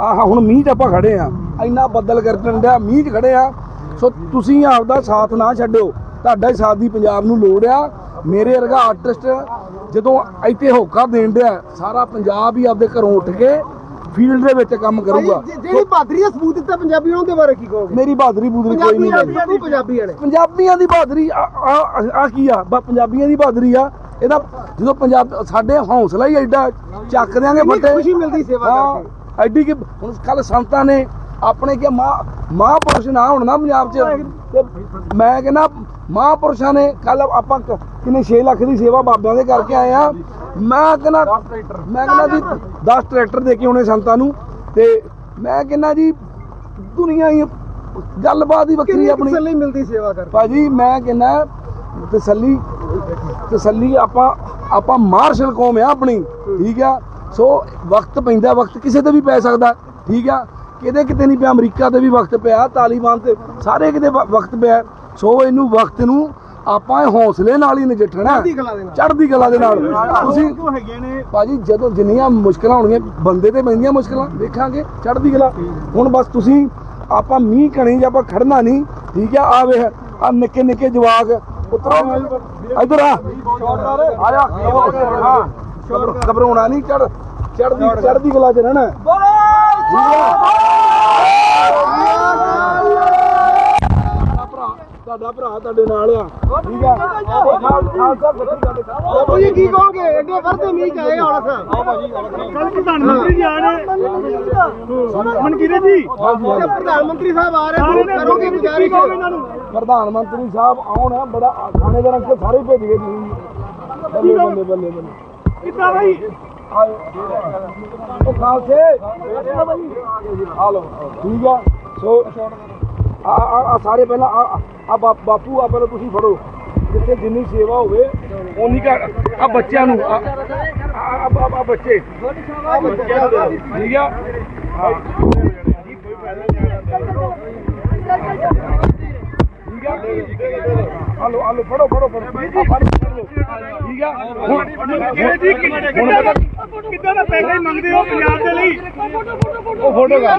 ਆਹ ਹੁਣ ਮੀਂਹ 'ਚ ਆਪਾਂ ਖੜੇ ਆ। ਇੰਨਾ ਬੱਦਲ ਗਰਜਣ ਡਿਆ ਮੀਂਹ 'ਚ ਖੜੇ ਆ। ਸੋ ਤੁਸੀਂ ਆਪਦਾ ਸਾਥ ਨਾ ਛੱਡਿਓ। ਤੁਹਾਡਾ ਹੀ ਸਾਥ ਦੀ ਪੰਜਾਬ ਨੂੰ ਲੋੜ ਆ। ਮੇਰੇ ਵਰਗਾ ਆਰਟਿਸਟ ਜਦੋਂ ਇੱਥੇ ਹੋਕਾ ਦੇਣ ਡਿਆ ਸਾਰਾ ਪੰਜਾਬ ਹੀ ਆਪਦੇ ਘਰੋਂ ਉੱਠ ਕੇ ਫੀਲਡ ਦੇ ਵਿੱਚ ਕੰਮ ਕਰੂਗਾ। ਜਿਹੜੀ ਬਹਾਦਰੀ ਦਾ ਸਬੂਤ ਦਿੱਤਾ ਪੰਜਾਬੀ ਉਹਨਾਂ ਦੇ ਬਾਰੇ ਕੀ ਕਹੋਗੇ? ਮੇਰੀ ਬਹਾਦਰੀ ਬੂਦਰੀ ਕੋਈ ਨਹੀਂ ਹੈ ਨੇ ਪੰਜਾਬੀਆਂ ਦੀ ਬਹਾਦਰੀ ਆ ਕੀ ਆ? ਪੰਜਾਬੀਆਂ ਦੀ ਬਹਾਦਰੀ ਆ। ਇਹਦਾ ਜਦੋਂ ਪੰਜਾਬ ਸਾਡੇ ਹੌਸਲਾ ਹੀ ਐਡਾ ਚੱਕ ਦਿਆਂਗੇ ਕਿੰਨੀ ਫੱਟੇ। ਖੁਸ਼ੀ ਮਿਲਦੀ ਸੇਵਾ ਕਰਕੇ। ਐਡੀ ਕਿ ਹੁਣ ਕੱਲ ਸੰਤਾਂ ਨੇ ਆਪਣੇ ਕਿ ਮਾਂ ਮਹਾਂਪੁਰਸ਼ ਨਾ ਹੋਣ ਨਾ ਪੰਜਾਬ 'ਚ। ਮੈਂ ਕਹਿੰਦਾ ਮਹਾਂਪੁਰਸ਼ਾਂ ਨੇ ਕੱਲ ਆਪਾਂ ਕਿੰਨੇ 6 ਲੱਖ ਦੀ ਸੇਵਾ ਬਾਬਿਆਂ ਦੇ ਕਰਕੇ ਆਏ ਆ। ਮੈਂ ਕਹਿੰਦਾ ਮੈਂ ਕਹਿੰਦਾ ਜੀ 10 ਟਰੈਕਟਰ ਦੇ ਕੇ ਆਉਣੇ ਸੰਤਾਂ ਨੂੰ। ਤੇ ਮੈਂ ਕਹਿੰਦਾ ਜੀ ਦੁਨੀਆ ਹੀ ਗੱਲਬਾਤ ਹੀ ਵੱਖਰੀ ਆਪਣੀ। ਤਸੱਲੀ ਮਿਲਦੀ ਸੇਵਾ ਕਰਕੇ? ਭਾਜੀ ਮੈਂ ਕਹਿੰਦਾ ਤਸੱਲੀ ਤਸੱਲੀ ਆਪਾਂ ਆਪਾਂ ਮਾਰਸ਼ਲ ਕੌਮ ਆ ਆਪਣੀ। ਠੀਕ ਆ? ਸੋ ਵਕਤ ਪੈਂਦਾ ਵਕਤ ਕਿਸੇ ਤੇ ਵੀ ਪੈ ਸਕਦਾ ਠੀਕ ਆ ਕਿਤੇ ਕਿਤੇ ਨਹੀਂ ਪਿਆ ਅਮਰੀਕਾ ਤੇ ਵੀ ਵਕਤ ਪਿਆ ਤਾਲੀਬਾਨ ਤੇ ਸਾਰੇ ਕਿਤੇ ਵਕਤ ਪਿਆ ਸੋ ਇਹਨੂੰ ਵਕਤ ਨੂੰ ਆਪਾਂ ਹੌਸਲੇ ਨਾਲ ਹੀ ਨਜਿੱਠਣਾ ਚੜ੍ਹਦੀ ਕਲਾ ਦੇ ਨਾਲ। ਤੁਸੀਂ ਕਿਉਂ ਹੈਗੇ ਨੇ ਭਾਜੀ ਜਦੋਂ ਜਿੰਨੀਆਂ ਮੁਸ਼ਕਲਾਂ ਹੋਣਗੀਆਂ ਬੰਦੇ ਤੇ ਪੈਂਦੀਆਂ ਮੁਸ਼ਕਲਾਂ ਦੇਖਾਂਗੇ ਚੜ੍ਹਦੀ ਕਲਾ ਹੁਣ ਬਸ ਤੁਸੀਂ ਆਪਾਂ ਮੀਂਹ ਕਣੀ ਜਾਂ ਆਪਾਂ ਖੜਨਾ ਨਹੀਂ ਠੀਕ ਆ ਆ ਵੇ ਆ ਨਿੱਕੇ ਨਿੱਕੇ ਜਵਾਕ ਉਤਰੋ ਇਧਰ ਆ ਆਇਆ ਹਾਂ ਘਬਰਾਉਣਾ ਨਹੀਂ ਚੜ ਚੜ੍ਹਦੀ ਚੜ੍ਹਦੀ ਕਲਾ ਚ ਰਹਿਣਾ। ਤੁਹਾਡਾ ਭਰਾ ਤੁਹਾਡਾ ਭਰਾ ਤੁਹਾਡੇ ਨਾਲ ਆ। ਠੀਕ ਆ? ਬਾਪੂ ਜੀ ਕੀ ਕਹੋਗੇ? ਐਡੇ ਵਰਦੇ ਮੀਂਹ ਚ ਆਏ ਹੁਣ ਸਰ ਕੱਲ ਪ੍ਰਧਾਨ ਮੰਤਰੀ ਜੀ ਆ ਰਹੇ। ਮਨਕੀਰੇ ਜੀ। ਪ੍ਰਧਾਨ ਮੰਤਰੀ ਸਾਹਿਬ ਆ ਰਹੇ ਕਰੋਗੇ ਗੁਜ਼ਾਰਿਸ਼? ਪ੍ਰਧਾਨ ਮੰਤਰੀ ਸਾਹਿਬ ਆਉਣ ਬੜਾ ਖਾਣੇ ਦਾ ਰੰਗ ਸਾਰੇ ਭੇਜ ਗਏ ਤੁਸੀਂ ਬੱਲੇ ਬੱਲੇ ਬੱਲੇ ਬੱਲੇ। ਕਿੱਦਾਂ ਭਾਈ ਉਹ ਖਾਲਸੇ। ਆ ਲਓ ਠੀਕ ਆ। ਸੋ, ਆ ਆ ਸਾਰੇ ਪਹਿਲਾਂ, ਆ ਬਾਪੂ ਆ ਪਹਿਲਾਂ ਤੁਸੀਂ ਫੜੋ। ਜਿੱਥੇ ਜਿੰਨੀ ਸੇਵਾ ਹੋਵੇ ਉਨੀ ਕਾ ਆ ਬੱਚਿਆਂ ਨੂੰ, ਆ, ਆ- ਬੱਚੇ। ਠੀਕ ਆ? ਹਾਂ। ਠੀਕ ਆ ਹਲੋ ਹਲੋ ਫੜੋ ਫੜੋ ਫੜੋ। ਆ ਫੜ ਫੜ। ਲਓ। ਠੀਕ ਆ? ਹੁਣ ਮਨਕੀਰੇ ਜੀ ਹੁਣ ਕਿੱਦਾਂ ਦਾ ਪਤਾ ਕਿੱਦਾਂ ਦਾ ਪੈਸੇ ਮੰਗਦੇ ਹੋ? ਪੰਜਾਬ ਦੇ ਲਈ? ਉਹ ਫੋਟੋ ਕਰ।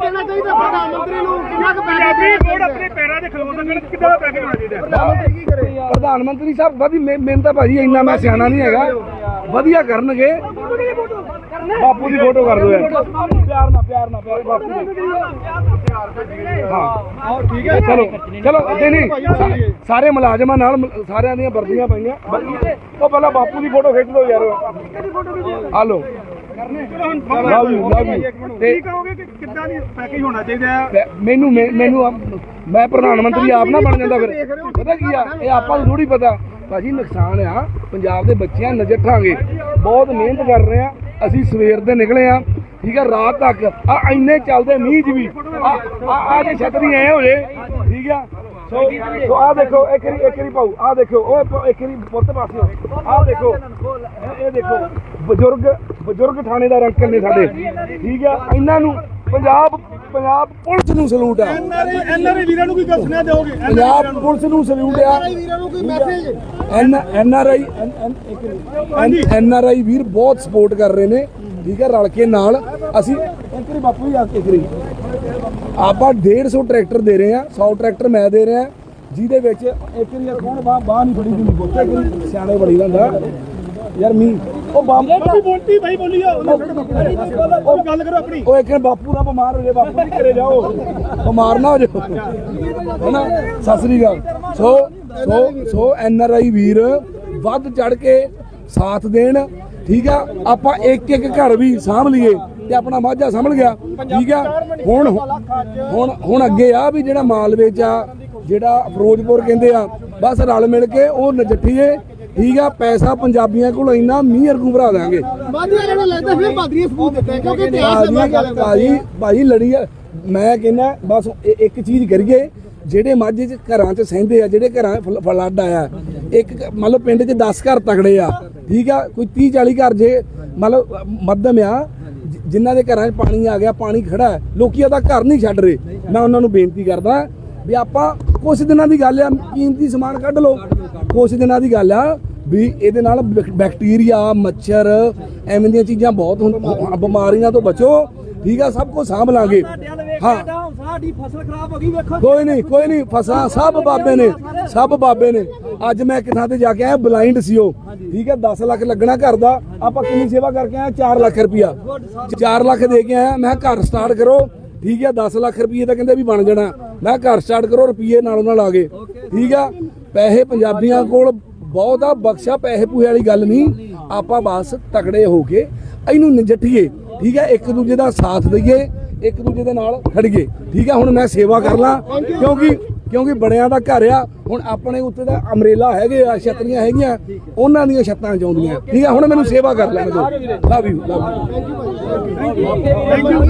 ਦੇਣਾ ਚਾਹੀਦਾ ਪ੍ਰਧਾਨ ਮੰਤਰੀ ਨੂੰ ਕਿੰਨਾ ਕੁ ਪੰਜਾਬੀ ਵੋਟ ਆਪਣੇ ਪੈਰਾਂ ਦੇ ਖਲੋ ਸਕਣ ਕਿੱਦਾਂ ਦਾ ਪੈਕੇਜ ਹੋਣਾ ਚਾਹੀਦਾ? ਪ੍ਰਧਾਨ ਮੰਤਰੀ ਕੀ ਕਰੇ? ਪ੍ਰਧਾਨ ਮੰਤਰੀ ਸਾਹਿਬ ਵਧੀ ਮੈਨੂੰ ਤਾਂ ਭਾਜੀ ਇੰਨਾ ਮੈਂ ਸਿਆਣਾ ਨਹੀਂ ਹੈਗਾ। ਵਧੀਆ ਕਰਨਗੇ। ਬਾਪੂ ਦੀ ਫੋਟੋ ਕਰ ਦਿਓ ਯਾਰ। ਪਿਆਰ ਨਾਲ ਪਿਆਰ ਨਾਲ ਪਿਆਰ ਬਾਪੂ ਦੀ ਹਾਂ ਠੀਕ ਹੈ? ਚਲੋ ਚਲੋ ਨਹੀਂ। ਨਹੀਂ ਸਾਰੇ ਮੁਲਾਜ਼ਮਾਂ ਨਾਲ ਸਾਰਿਆਂ ਦੀਆਂ ਵਰਦੀਆਂ ਪਈਆਂ। ਉਹ ਪਹਿਲਾਂ ਬਾਪੂ ਦੀ ਫੋਟੋ ਖਿੱਚ ਲਓ ਯਾਰ। ਆ ਲਓ ਲਓ ਜੀ ਲਓ ਜੀ। ਤੇ ਕੀ ਕਹੋਗੇ ਕਿ ਕਿੱਦਾਂ ਦੀ ਪੈਕੇਜ ਹੋਣਾ ਚਾਹੀਦਾ ਹੈ? ਮੈਂ- ਮੈਨੂੰ ਮੈਂ- ਮੈਨੂੰ ਆਪ- ਮੈਂ ਪ੍ਰਧਾਨ ਮੰਤਰੀ ਆਪ ਨਾ ਬਣ ਜਾਂਦਾ ਫਿਰ। ਪਤਾ ਕੀ ਆ? ਇਹ ਆਪਾਂ ਨੂੰ ਥੋੜੀ ਪਤਾ। ਭਾਜੀ ਨੁਕਸਾਨ ਆ। ਪੰਜਾਬ ਦੇ ਬੱਚਿਆਂ ਨਜਿੱਠਾਂਗੇ ਬਹੁਤ ਮਿਹਨਤ ਕਰ ਰਹੇ ਆ। ਅਸੀਂ ਸਵੇਰ ਦੇ ਨਿਕਲੇ ਆ, ਠੀਕ ਆ, ਰਾਤ ਤੱਕ। ਆ ਇੰਨੇ ਚੱਲਦੇ ਮੀਂਹ 'ਚ ਵੀ। ਆ, ਆ- ਜੇ ਛਤਰੀ ਐ ਹੋ ਜੇ, ਠੀਕ ਆ। ਸੋ ਸੋ ਆ ਦੇਖੋ, ਇੱਕ ਰੀ ਇੱਕ ਰੀ ਪਾਉ ਆ ਦੇਖੋ ਓਏ, ਪ- ਇੱਕ ਰੀ ਪੁੱਤ ਪਾਸਿਓ। ਆ ਦੇਖੋ, ਇਹ- ਇਹ ਦੇਖੋ, ਬਜ਼ੁਰਗ ਬਜ਼ੁਰਗ ਥਾਣੇਦਾਰ ਅੰਕਲ ਨੇ ਸਾਡੇ। ਠੀਕ ਆ, ਇਹਨਾਂ ਨੂੰ ਪੰਜਾਬ ਪੰਜਾਬ ਪੁਲਿਸ ਨੂੰ ਸਲੂਟ ਆ। ਐਨਆਰਆਈ ਵੀਰਾਂ ਨੂੰ ਕੀ ਸੁਨੇਹਾ ਦਿਓਗੇ? ਪੰਜਾਬ ਪੁਲਿਸ ਨੂੰ ਸਲੂਟ ਆ। ਵੀਰਾਂ ਨੂੰ ਕੋਈ message N N R I N R I ਵੀਰ ਬਹੁਤ ਸਪੋਰਟ ਕਰ ਰਹੇ ਨੇ ਠੀਕ ਹੈ ਰਲ ਕੇ ਨਾਲ। ਅਸੀਂ ਇੱਕ ਰੀ ਬਾਪੂ ਜੀ ਆ ਕੇ ਇੱਕ ਰੀ ਆਪਾਂ 150 ਟਰੈਕਟਰ ਦੇ ਰਹੇ ਆ 100 ਟਰੈਕਟਰ ਮੈਂ ਦੇ ਰਿਹਾ ਜਿਹਦੇ ਵਿੱਚ ਇੱਕ ਰੀ ਕੌਣ ਬਾਹ ਬਾਹ ਨਹੀਂ ਫੜੀ ਦੀ ਬੋਤੇ ਸਿਆਣੇ ਬੜੀ ਲੰਦਾ ਯਾਰ ਮੀ ਉਹ ਬਾਬਾ ਬੋਲਤੀ ਭਾਈ ਬੋਲੀ ਆ ਉਹ ਗੱਲ ਕਰੋ ਆਪਣੀ। ਉਹ ਇੱਕ ਬਾਪੂ ਦਾ ਬਿਮਾਰ ਹੋ ਜਾਏ ਬਾਪੂ ਜੀ ਘਰੇ ਜਾਓ ਬਿਮਾਰ ਨਾ ਹੋ ਜਾਓ ਹੈਨਾ? ਸਤਿ ਸ੍ਰੀ ਅਕਾਲ। ਸੋ ਸੋ ਸੋ ਐਨ ਆਰ ਆਈ ਵੀਰ ਵੱਧ ਚੜ ਕੇ ਸਾਥ ਦੇਣ ਠੀਕ ਆ? ਆਪਾਂ ਇੱਕ ਇੱਕ ਘਰ ਵੀ ਸਾਂਭ ਲਈਏ ਤੇ ਆਪਣਾ ਮਾਝਾ ਸੰਭਲ ਗਿਆ ਠੀਕ ਆ? ਹੁਣ ਹੁਣ ਹੁਣ ਅੱਗੇ ਆ ਵੀ ਜਿਹੜਾ ਮਾਲਵੇ ਚ ਆ ਜਿਹੜਾ ਫਿਰੋਜ਼ਪੁਰ ਕਹਿੰਦੇ ਆ ਬਸ ਰਲ ਮਿਲ ਕੇ ਉਹ ਨਜਿੱਠੀਏ ਠੀਕ ਆ ਪੈਸਾ ਪੰਜਾਬੀਆਂ ਕੋਲ ਇੰਨਾ ਮੀਂਹ ਵਰਗੂ ਭਰਾ ਦਾਂਗੇ ਲੱਗਦਾ ਫਿਰ ਸਬੂਤ ਦਿੱਤਾ ਕਿਉਂਕਿ ਇਤਿਹਾਸ ਭਾਜੀ ਭਾਜੀ ਲੜੀ ਆ ਮੈਂ ਕਹਿੰਦਾ ਬਸ ਇੱਕ ਚੀਜ਼ ਕਰੀਏ ਜਿਹੜੇ ਮਾਝੇ ਚ ਘਰਾਂ ਚ ਸਹਿੰਦੇ ਆ ਜਿਹੜੇ ਘਰਾਂ ਫਲ- ਫਲੱਡ ਆਇਆ ਇੱਕ ਲਓ ਪਿੰਡ ਚ 10 ਘਰ ਤਗੜੇ ਆ ਠੀਕ ਆ ਕੋਈ 30 40 ਘਰ ਜੇ ਮੰਨ ਲਓ ਅ, ਮੱਧਮ ਆ ਜਿਨ੍ਹਾਂ ਦੇ ਘਰਾਂ 'ਚ ਪਾਣੀ ਆ ਗਿਆ ਪਾਣੀ ਖੜਾ ਲੋਕੀ ਉਹਦਾ ਘਰ ਨਹੀਂ ਛੱਡ ਰਹੇ। ਮੈਂ ਉਹਨਾਂ ਨੂੰ ਬੇਨਤੀ ਕਰਦਾ ਵੀ ਆਪਾਂ ਕੁਝ ਦਿਨਾਂ ਦੀ ਗੱਲ ਆ ਕੀਮਤੀ ਸਮਾਨ ਕੱਢ ਲਓ। ਕੁਝ ਦਿਨਾਂ ਦੀ ਗੱਲ ਆ ਵੀ ਇਹਦੇ ਨਾਲ ਬੈਕ- ਬੈਕਟੀਰੀਆ ਮੱਛਰ ਐਵੇਂ ਦੀਆਂ ਚੀਜ਼ਾਂ ਬਹੁਤ ਹੁੰਦ- ਬਿਮਾਰੀਆਂ ਤੋਂ ਬਚੋ। ਠੀਕ ਆ ਸਭ ਕੁਝ ਸਾਂਭ ਲਾਂਗੇ। ਹਾਂ। ਸਾਡੀ ਫਸਲ ਖਰਾਬ ਹੋ ਗਈ ਵੇਖੋ। ਕੋਈ ਨਹੀਂ ਕੋਈ ਨਹੀਂ ਫਸਾਂ ਸਭ ਬਾਬੇ ਨੇ ਸਭ ਬਾਬੇ ਨੇ। ਅੱਜ ਮੈਂ ਕਿਥਾਂ ਤੇ ਜਾ ਕੇ ਆਇਆ ਬਲਾਈਂਡ ਸੀ ਉਹ। ਠੀਕ ਹੈ 10 ਲੱਖ ਲੱਗਣਾ ਘਰ ਦਾ। ਆਪਾਂ ਕਿੰਨੀ ਸੇਵਾ ਕਰਕੇ ਆਏ 4 ਲੱਖ ਰੁਪਿਆ 4 ਲੱਖ ਦੇ ਕੇ ਆਇਆ ਮੈਂ ਘਰ ਸਟਾਰਟ ਕਰੋ। ਠੀਕ ਹੈ 10 ਲੱਖ ਰੁਪਏ ਤਾਂ ਕਹਿੰਦੇ ਵੀ ਬਣ ਜਾਣਾ। ਮੈਂ ਘਰ ਸਟਾਰਟ ਕਰੋ ਰੁਪਏ ਨਾਲੋਂ ਨਾਲ ਆ ਗਏ। ਠੀਕ ਆ? ਪੈਸੇ ਪੰਜਾਬੀਆਂ ਕੋਲ ਬਹੁਤ ਆ ਬਖਸ਼ਾ ਪੈਸੇ ਪੂਹੇ ਵਾਲੀ ਗੱਲ ਨਹੀਂ। ਆਪਾਂ ਬਸ ਤਕੜੇ ਹੋ ਕੇ ਇਹਨੂੰ ਨਜਿੱਠੀਏ ਠੀਕ ਹੈ ਇੱਕ ਦੂਜੇ ਦਾ ਸਾਥ ਦਈਏ ਇੱਕ ਦੂਜੇ ਦੇ ਨਾਲ ਖੜੀਏ। ਠੀਕ ਹੈ ਹੁਣ ਮੈਂ ਸੇਵਾ ਕਰ ਲਾਂ ਕਿਉਂਕਿ ਕਿਉਂਕਿ ਬੜਿਆਂ ਦਾ ਘਰ ਆ ਹੁਣ ਆਪਣੇ ਉੱਤੇ ਦਾ ਅਮਰੇਲਾ ਹੈਗੇ ਆ ਛਤਰੀਆਂ ਹੈਗੀਆਂ ਉਹਨਾਂ ਦੀਆਂ ਛੱਤਾਂ ਚਾਉਂਦੀਆਂ ਠੀਕ ਹੈ ਹੁਣ ਮੈਨੂੰ ਸੇਵਾ ਕਰ ਲੈਣ ਦਿਓ। Love you love you thank you